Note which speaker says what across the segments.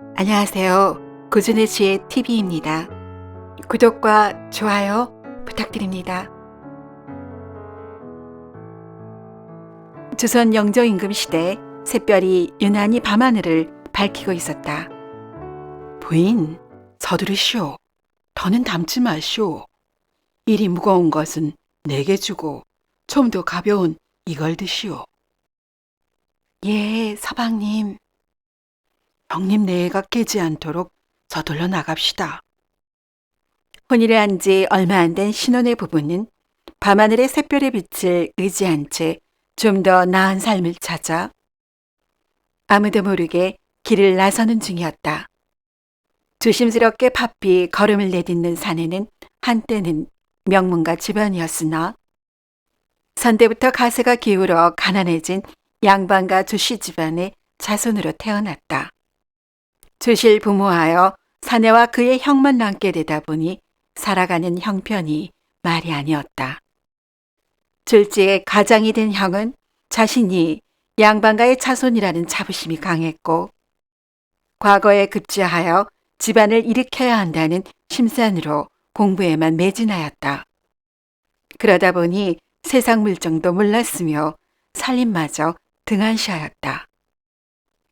Speaker 1: 안녕하세요. 고준의 지혜 TV입니다. 구독과 좋아요 부탁드립니다. 조선 영조 임금 시대 샛별이 유난히 밤하늘을 밝히고 있었다. 부인, 서두르시오. 더는 담지 마시오. 일이 무거운 것은 내게 주고 좀더 가벼운 이걸 드시오. 예, 서방님. 형님 내가 깨지 않도록 서둘러 나갑시다. 혼인을 한 지 얼마 안 된 신혼의 부부는 밤하늘의 샛별의 빛을 의지한 채 좀 더 나은 삶을 찾아 아무도 모르게 길을 나서는 중이었다. 조심스럽게 바삐 걸음을 내딛는 사내는 한때는 명문가 집안이었으나 선대부터 가세가 기울어 가난해진 양반가 조씨 집안의 자손으로 태어났다. 조실 부모하여 사내와 그의 형만 남게 되다 보니 살아가는 형편이 말이 아니었다. 졸지에 가장이 된 형은 자신이 양반가의 자손이라는 자부심이 강했고 과거에 급제하여 집안을 일으켜야 한다는 심산으로 공부에만 매진하였다. 그러다 보니 세상 물정도 몰랐으며 살림마저 등한시하였다.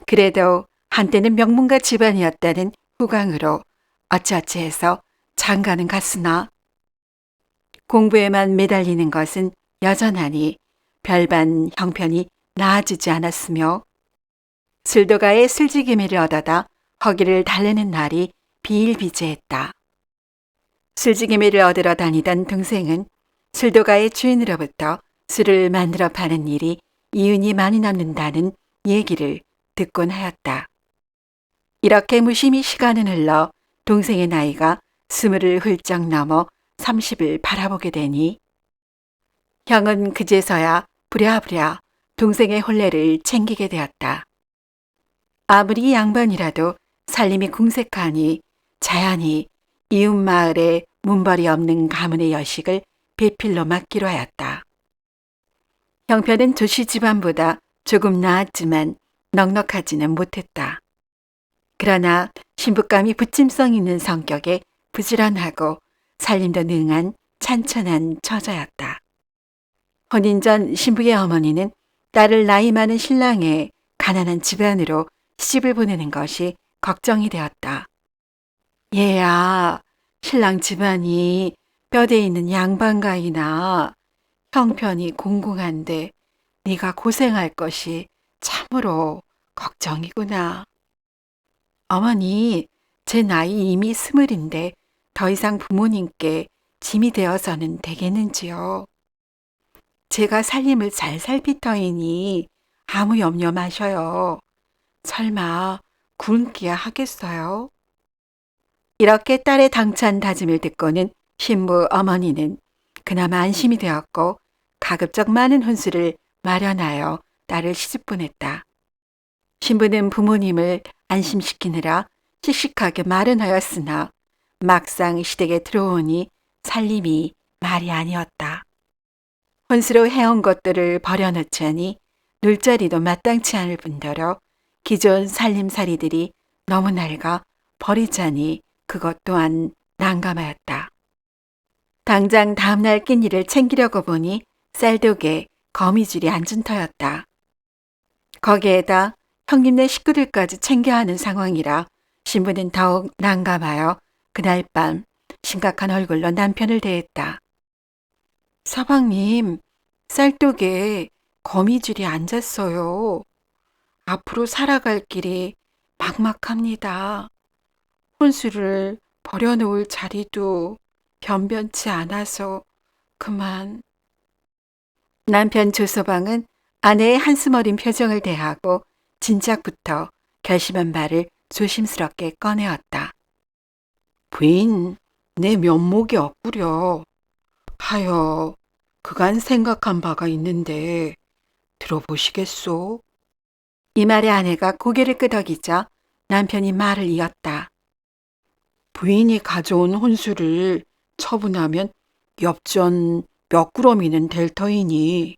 Speaker 1: 그래도 한때는 명문가 집안이었다는 후광으로 어찌어찌 해서 장가는 갔으나 공부에만 매달리는 것은 여전하니 별반 형편이 나아지지 않았으며 술도가의 술지기미를 얻어다 허기를 달래는 날이 비일비재했다. 술지기미를 얻으러 다니던 동생은 술도가의 주인으로부터 술을 만들어 파는 일이 이윤이 많이 남는다는 얘기를 듣곤 하였다. 이렇게 무심히 시간은 흘러 동생의 나이가 스물을 훌쩍 넘어 30을 바라보게 되니 형은 그제서야 부랴부랴 동생의 혼례를 챙기게 되었다. 아무리 양반이라도 살림이 궁색하니 자연히 이웃 마을에 문벌이 없는 가문의 여식을 배필로 맡기로 하였다. 형편은 조씨 집안보다 조금 나았지만 넉넉하지는 못했다. 그러나 신부감이 부침성 있는 성격에 부지런하고 살림도 능한 찬천한 처자였다. 혼인 전 신부의 어머니는 딸을 나이 많은 신랑의 가난한 집안으로 시집을 보내는 것이 걱정이 되었다. 얘야, 신랑 집안이 뼈대 있는 양반가이나 형편이 공공한데 네가 고생할 것이 참으로 걱정이구나. 어머니, 제 나이 이미 스물인데 더 이상 부모님께 짐이 되어서는 되겠는지요. 제가 살림을 잘 살필 터이니 아무 염려 마셔요. 설마 굶기야 하겠어요? 이렇게 딸의 당찬 다짐을 듣고는 신부 어머니는 그나마 안심이 되었고 가급적 많은 혼수를 마련하여 딸을 시집 보냈다. 신부는 부모님을 안심시키느라 씩씩하게 말은 하였으나 막상 시댁에 들어오니 살림이 말이 아니었다. 혼수로 해온 것들을 버려놓자니 놀자리도 마땅치 않을 뿐더러 기존 살림살이들이 너무 낡아 버리자니 그것 또한 난감하였다. 당장 다음날 끼니를 챙기려고 보니 쌀독에 거미줄이 앉은 터였다. 거기에다 형님네 식구들까지 챙겨야 하는 상황이라 신부는 더욱 난감하여 그날 밤 심각한 얼굴로 남편을 대했다. 서방님, 쌀독에 거미줄이 앉았어요. 앞으로 살아갈 길이 막막합니다. 혼수를 버려놓을 자리도 변변치 않아서 그만. 남편 조서방은 아내의 한숨 어린 표정을 대하고 진작부터 결심한 말을 조심스럽게 꺼내었다. 부인, 내 면목이 없구려. 하여, 그간 생각한 바가 있는데 들어보시겠소? 이 말에 아내가 고개를 끄덕이자 남편이 말을 이었다. 부인이 가져온 혼수를 처분하면 엽전 몇 구러미는 될 터이니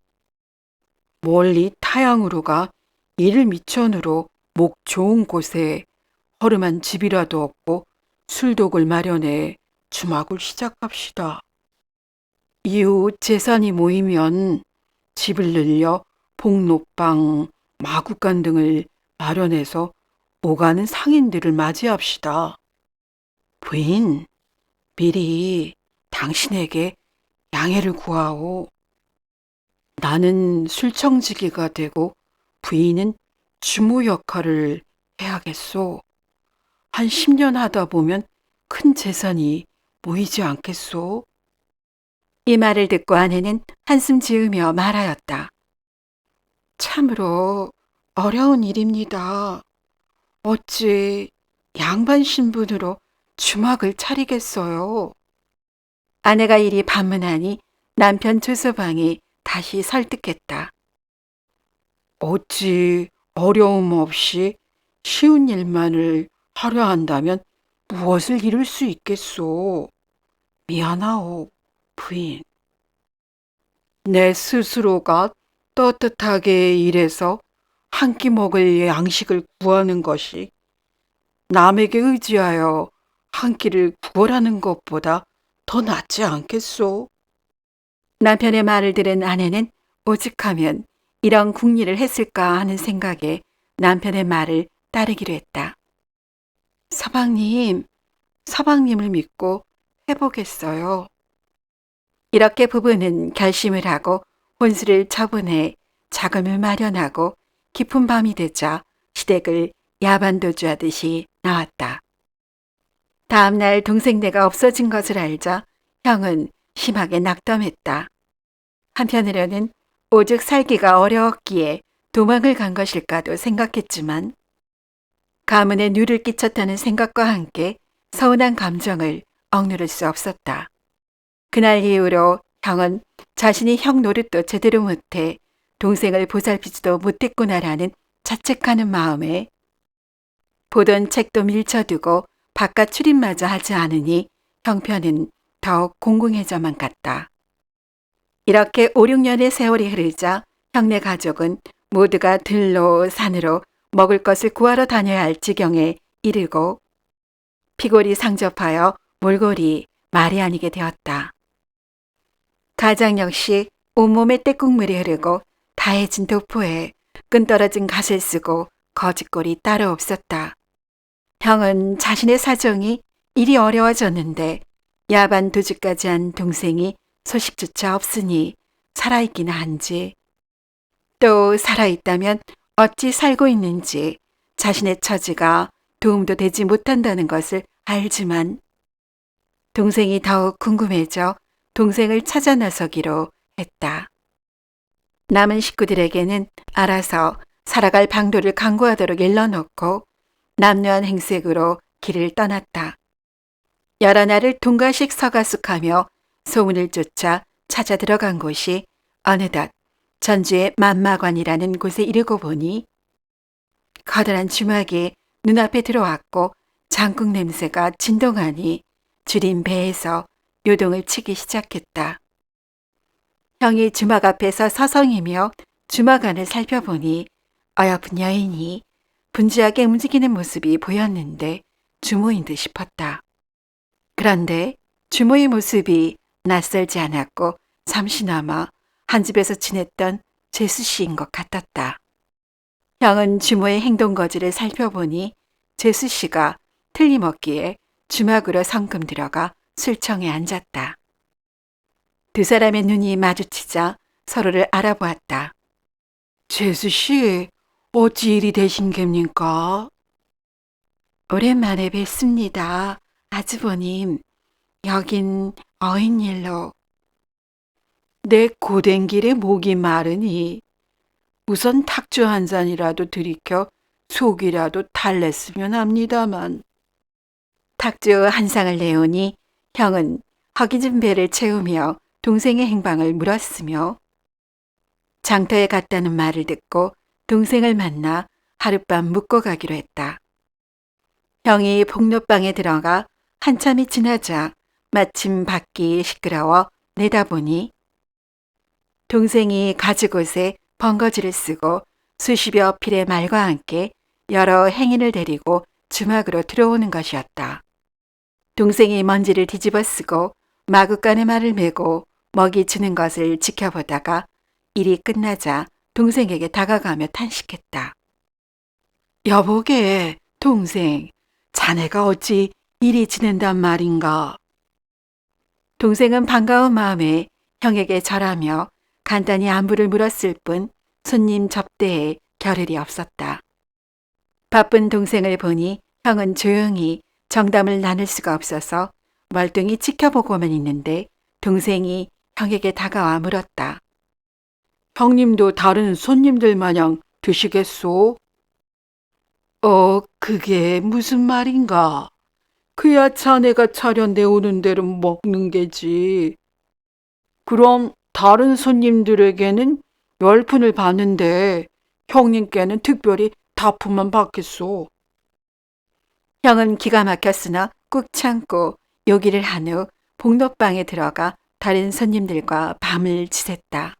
Speaker 1: 멀리 타양으로 가 이를 미천으로 목 좋은 곳에 허름한 집이라도 없고 술독을 마련해 주막을 시작합시다. 이후 재산이 모이면 집을 늘려 복록방, 마구간 등을 마련해서 오가는 상인들을 맞이합시다. 부인, 미리 당신에게 양해를 구하오. 나는 술청지기가 되고 부인은 주모 역할을 해야겠소. 한 10년 하다 보면 큰 재산이 모이지 않겠소? 이 말을 듣고 아내는 한숨 지으며 말하였다. 참으로 어려운 일입니다. 어찌 양반 신분으로 주막을 차리겠어요? 아내가 이리 반문하니 남편 조서방이 다시 설득했다. 어찌 어려움 없이 쉬운 일만을 하려 한다면 무엇을 이룰 수 있겠소? 미안하오, 부인. 내 스스로가 떳떳하게 일해서 한 끼 먹을 양식을 구하는 것이 남에게 의지하여 한 끼를 구하라는 것보다 더 낫지 않겠소? 남편의 말을 들은 아내는 오직하면 이런 궁리를 했을까 하는 생각에 남편의 말을 따르기로 했다. 서방님, 서방님을 믿고 해보겠어요. 이렇게 부부는 결심을 하고 혼수를 처분해 자금을 마련하고 깊은 밤이 되자 시댁을 야반도주하듯이 나왔다. 다음날 동생네가 없어진 것을 알자 형은 심하게 낙담했다. 한편으로는 오죽 살기가 어려웠기에 도망을 간 것일까도 생각했지만 가문에 누를 끼쳤다는 생각과 함께 서운한 감정을 억누를 수 없었다. 그날 이후로 형은 자신이 형 노릇도 제대로 못해 동생을 보살피지도 못했구나라는 자책하는 마음에 보던 책도 밀쳐두고 바깥 출입마저 하지 않으니 형편은 더욱 공공해져만 갔다. 이렇게 5, 6년의 세월이 흐르자 형네 가족은 모두가 들로 산으로 먹을 것을 구하러 다녀야 할 지경에 이르고 피골이 상접하여 몰골이 말이 아니게 되었다. 가장 역시 온몸에 떼국물이 흐르고 다해진 도포에 끈떨어진 갓을 쓰고 거짓골이 따로 없었다. 형은 자신의 사정이 일이 어려워졌는데 야반 도주까지 한 동생이 소식조차 없으니 살아있기는 한지 또 살아있다면 어찌 살고 있는지 자신의 처지가 도움도 되지 못한다는 것을 알지만 동생이 더욱 궁금해져 동생을 찾아 나서기로 했다. 남은 식구들에게는 알아서 살아갈 방도를 강구하도록 일러놓고 남녀한 행색으로 길을 떠났다. 여러 날을 동가식 서가숙하며 소문을 쫓아 찾아 들어간 곳이 어느덧 전주의 만마관이라는 곳에 이르고 보니 커다란 주막이 눈앞에 들어왔고 장국 냄새가 진동하니 줄인 배에서 요동을 치기 시작했다. 형이 주막 앞에서 서성이며 주막 안을 살펴보니 어여쁜 여인이 분주하게 움직이는 모습이 보였는데 주모인 듯 싶었다. 그런데 주모의 모습이 낯설지 않았고 잠시나마 한 집에서 지냈던 제수 씨인 것 같았다. 형은 주모의 행동 거지를 살펴보니 제수 씨가 틀림없기에 주막으로 성금 들어가 술청에 앉았다. 두 사람의 눈이 마주치자 서로를 알아보았다. 제수 씨, 어찌 일이 되신 겁니까? 오랜만에 뵙습니다. 아주버님, 여긴 어인일로. 내 고된 길에 목이 마르니 우선 탁주 한 잔이라도 들이켜 속이라도 달랬으면 합니다만. 탁주 한 상을 내오니 형은 허기진 배를 채우며 동생의 행방을 물었으며 장터에 갔다는 말을 듣고 동생을 만나 하룻밤 묵고 가기로 했다. 형이 복로방에 들어가 한참이 지나자 마침 밖이 시끄러워 내다보니 동생이 가죽옷에 번거지를 쓰고 수십여 필의 말과 함께 여러 행인을 데리고 주막으로 들어오는 것이었다. 동생이 먼지를 뒤집어 쓰고 마구간에 말을 메고 먹이 주는 것을 지켜보다가 일이 끝나자 동생에게 다가가며 탄식했다. 여보게, 동생, 자네가 어찌 일이 지낸단 말인가? 동생은 반가운 마음에 형에게 절하며 간단히 안부를 물었을 뿐 손님 접대에 겨를이 없었다. 바쁜 동생을 보니 형은 조용히 정담을 나눌 수가 없어서 멀뚱히 지켜보고만 있는데 동생이 형에게 다가와 물었다. 형님도 다른 손님들 마냥 드시겠소? 어, 그게 무슨 말인가? 그야 자네가 차려내 오는 대로 먹는 게지. 그럼 다른 손님들에게는 열 푼을 받는데 형님께는 특별히 다푼만 받겠소. 형은 기가 막혔으나 꾹 참고 요기를 한 후 복록방에 들어가 다른 손님들과 밤을 지샜다.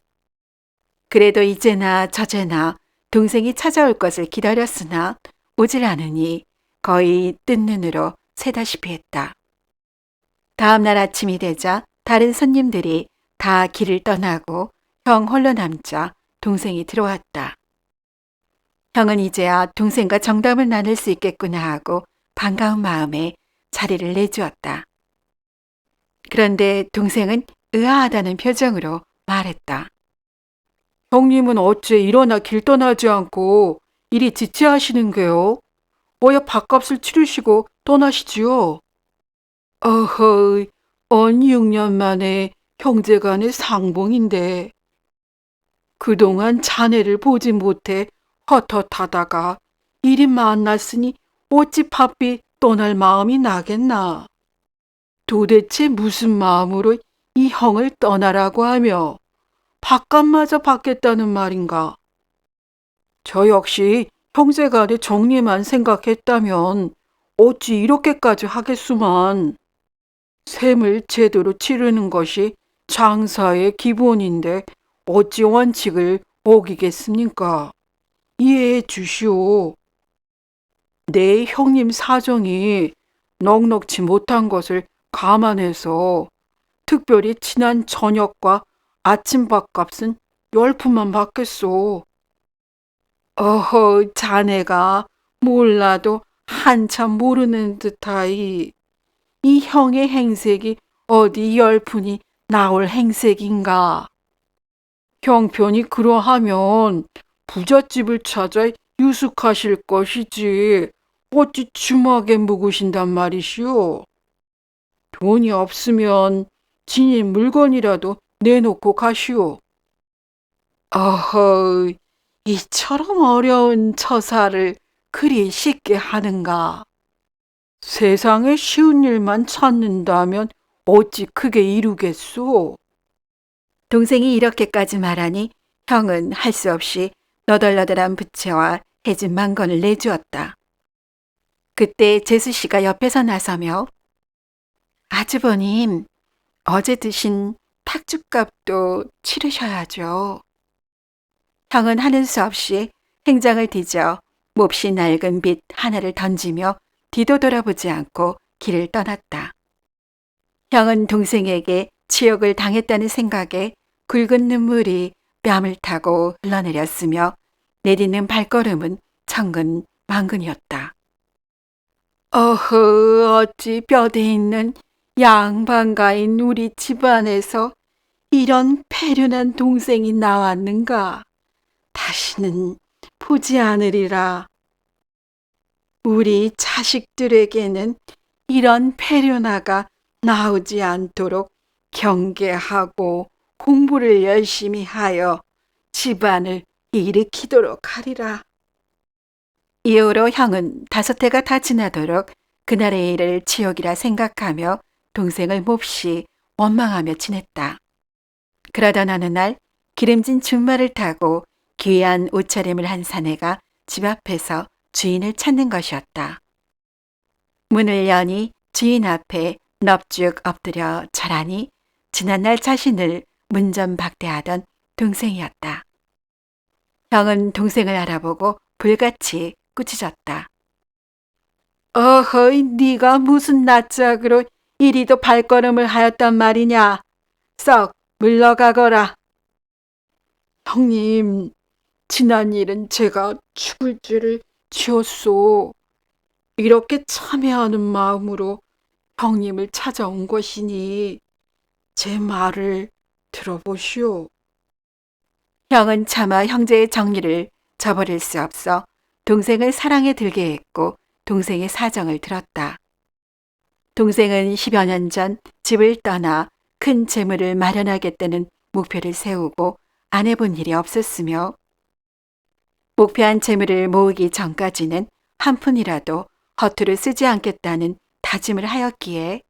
Speaker 1: 그래도 이제나 저제나 동생이 찾아올 것을 기다렸으나 오질 않으니 거의 뜬 눈으로 새다시피 했다. 다음 날 아침이 되자 다른 손님들이 다 길을 떠나고 형 홀로 남자 동생이 들어왔다. 형은 이제야 동생과 정담을 나눌 수 있겠구나 하고 반가운 마음에 자리를 내주었다. 그런데 동생은 의아하다는 표정으로 말했다. 형님은 어째 일어나 길 떠나지 않고 이리 지체하시는 게요? 어여 밥값을 치르시고 떠나시지요? 어허, 언 6년 만에 형제간의 상봉인데 그동안 자네를 보지 못해 헛헛하다가 일이 만났으니 어찌 바삐 떠날 마음이 나겠나? 도대체 무슨 마음으로 이 형을 떠나라고 하며 밥값마저 받겠다는 말인가? 저 역시 형제간의 정리만 생각했다면 어찌 이렇게까지 하겠수만. 셈을 제대로 치르는 것이 장사의 기본인데 어찌 원칙을 어기겠습니까? 이해해 주시오. 내 형님 사정이 넉넉치 못한 것을 감안해서 특별히 지난 저녁과 아침 밥값은 열 푼만 받겠소. 어허, 자네가 몰라도 한참 모르는 듯하이 이 형의 행색이 어디 열 푼이 나올 행색인가. 형편이 그러하면 부잣집을 찾아 유숙하실 것이지 어찌 주막에 묵으신단 말이시오. 돈이 없으면 지닌 물건이라도 내놓고 가시오. 어허, 이처럼 어려운 처사를 그리 쉽게 하는가. 세상에 쉬운 일만 찾는다면 어찌 크게 이루겠소? 동생이 이렇게까지 말하니 형은 할 수 없이 너덜너덜한 부채와 해진 만건을 내주었다. 그때 재수 씨가 옆에서 나서며 아주버님, 어제 드신 탁죽값도 치르셔야죠. 형은 하는 수 없이 행장을 뒤져 몹시 낡은 빛 하나를 던지며 뒤도 돌아보지 않고 길을 떠났다. 형은 동생에게 치욕을 당했다는 생각에 굵은 눈물이 뺨을 타고 흘러내렸으며 내딛는 발걸음은 천근 만근이었다. 어허, 어찌 뼈대 있는 양반가인 우리 집안에서 이런 패륜한 동생이 나왔는가? 다시는 보지 않으리라. 우리 자식들에게는 이런 패륜아가 나오지 않도록 경계하고 공부를 열심히 하여 집안을 일으키도록 하리라. 이후로 형은 다섯 해가 다 지나도록 그날의 일을 치욕이라 생각하며 동생을 몹시 원망하며 지냈다. 그러던 어느 날 기름진 준말을 타고 귀한 옷차림을 한 사내가 집 앞에서 주인을 찾는 것이었다. 문을 여니 주인 앞에 넙죽 엎드려 절하니 지난날 자신을 문전박대하던 동생이었다. 형은 동생을 알아보고 불같이 꾸짖었다. 어허이, 네가 무슨 낯짝으로 이리도 발걸음을 하였단 말이냐? 썩 물러가거라. 형님, 지난 일은 제가 죽을 죄를 지었소. 이렇게 참회하는 마음으로 형님을 찾아온 것이니 제 말을 들어보시오. 형은 차마 형제의 정리를 저버릴 수 없어 동생을 사랑에 들게 했고 동생의 사정을 들었다. 동생은 10여 년 전 집을 떠나 큰 재물을 마련하겠다는 목표를 세우고 안 해본 일이 없었으며 목표한 재물을 모으기 전까지는 한 푼이라도 허투루 쓰지 않겠다는 다짐을 하였기에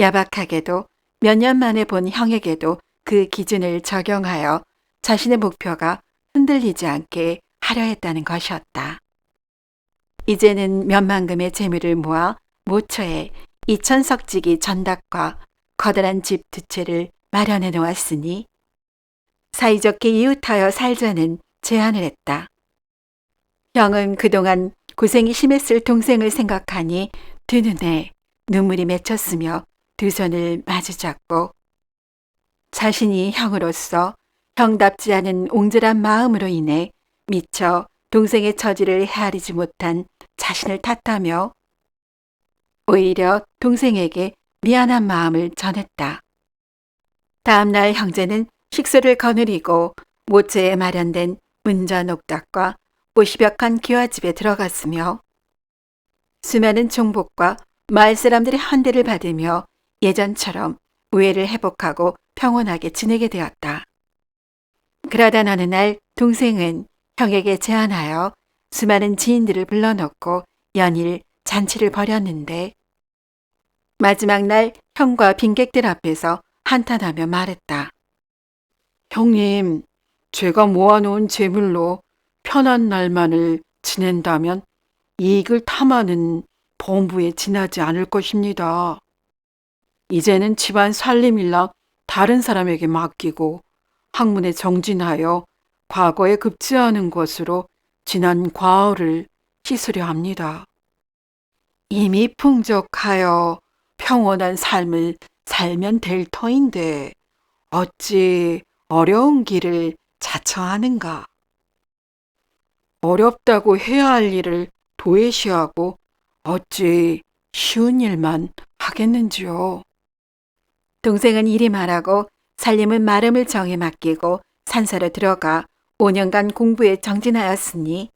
Speaker 1: 야박하게도 몇 년 만에 본 형에게도 그 기준을 적용하여 자신의 목표가 흔들리지 않게 하려 했다는 것이었다. 이제는 몇만금의 재물을 모아 모처에 이천석지기 전닥과 커다란 집 두 채를 마련해 놓았으니 사이좋게 이웃하여 살자는 제안을 했다. 형은 그동안 고생이 심했을 동생을 생각하니 두 눈에 눈물이 맺혔으며 두 손을 마주 잡고 자신이 형으로서 형답지 않은 옹졸한 마음으로 인해 미처 동생의 처지를 헤아리지 못한 자신을 탓하며 오히려 동생에게 미안한 마음을 전했다. 다음날 형제는 식소를 거느리고 모처에 마련된 문전 옥닥과 50여칸 기와집에 들어갔으며 수많은 종복과 마을 사람들의 환대를 받으며 예전처럼 우애를 회복하고 평온하게 지내게 되었다. 그러다 어느 날 동생은 형에게 제안하여 수많은 지인들을 불러놓고 연일 잔치를 벌였는데 마지막 날 형과 빈객들 앞에서 한탄하며 말했다. 형님, 제가 모아놓은 재물로 편한 날만을 지낸다면 이익을 탐하는 범부에 지나지 않을 것입니다. 이제는 집안 살림일랑 다른 사람에게 맡기고 학문에 정진하여 과거에 급제하는 것으로 지난 과거를 씻으려 합니다. 이미 풍족하여 평온한 삶을 살면 될 터인데 어찌 어려운 길을 자처하는가? 어렵다고 해야 할 일을 도외시하고 어찌 쉬운 일만 하겠는지요? 동생은 이리 말하고 살림은 마름을 정에 맡기고 산사로 들어가 5년간 공부에 정진하였으니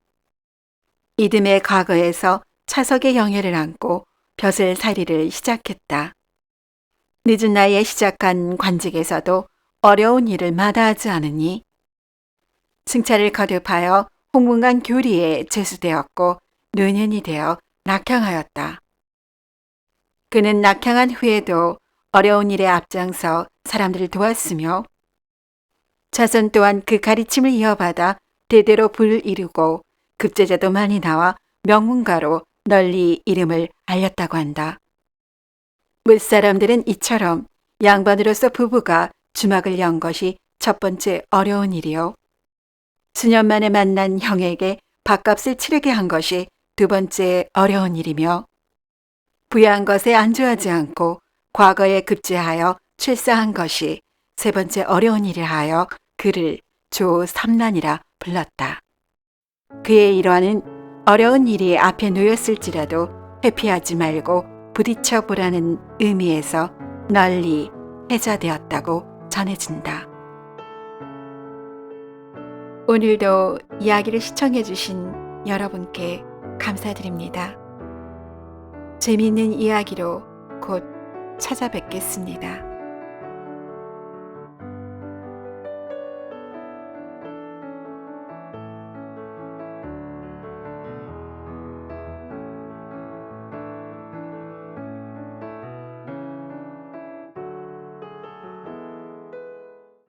Speaker 1: 이듬해 과거에서 차석의 영예를 안고 벼슬 살이를 시작했다. 늦은 나이에 시작한 관직에서도 어려운 일을 마다하지 않으니 승차를 거듭하여 홍문관 교리에 제수되었고 노년이 되어 낙향하였다. 그는 낙향한 후에도 어려운 일에 앞장서 사람들을 도왔으며 자손 또한 그 가르침을 이어받아 대대로 불을 이루고 급제자도 많이 나와 명문가로 널리 이름을 알렸다고 한다. 물사람들은 이처럼 양반으로서 부부가 주막을 연 것이 첫 번째 어려운 일이요. 수년 만에 만난 형에게 밥값을 치르게 한 것이 두 번째 어려운 일이며 부유한 것에 안주하지 않고 과거에 급제하여 출사한 것이 세 번째 어려운 일을 하여 그를 조삼난이라 불렀다. 그의 일화는 어려운 일이 앞에 놓였을지라도 회피하지 말고 부딪혀 보라는 의미에서 널리 회자되었다고 전해진다. 오늘도 이야기를 시청해 주신 여러분께 감사드립니다. 재미있는 이야기로 곧 찾아뵙겠습니다.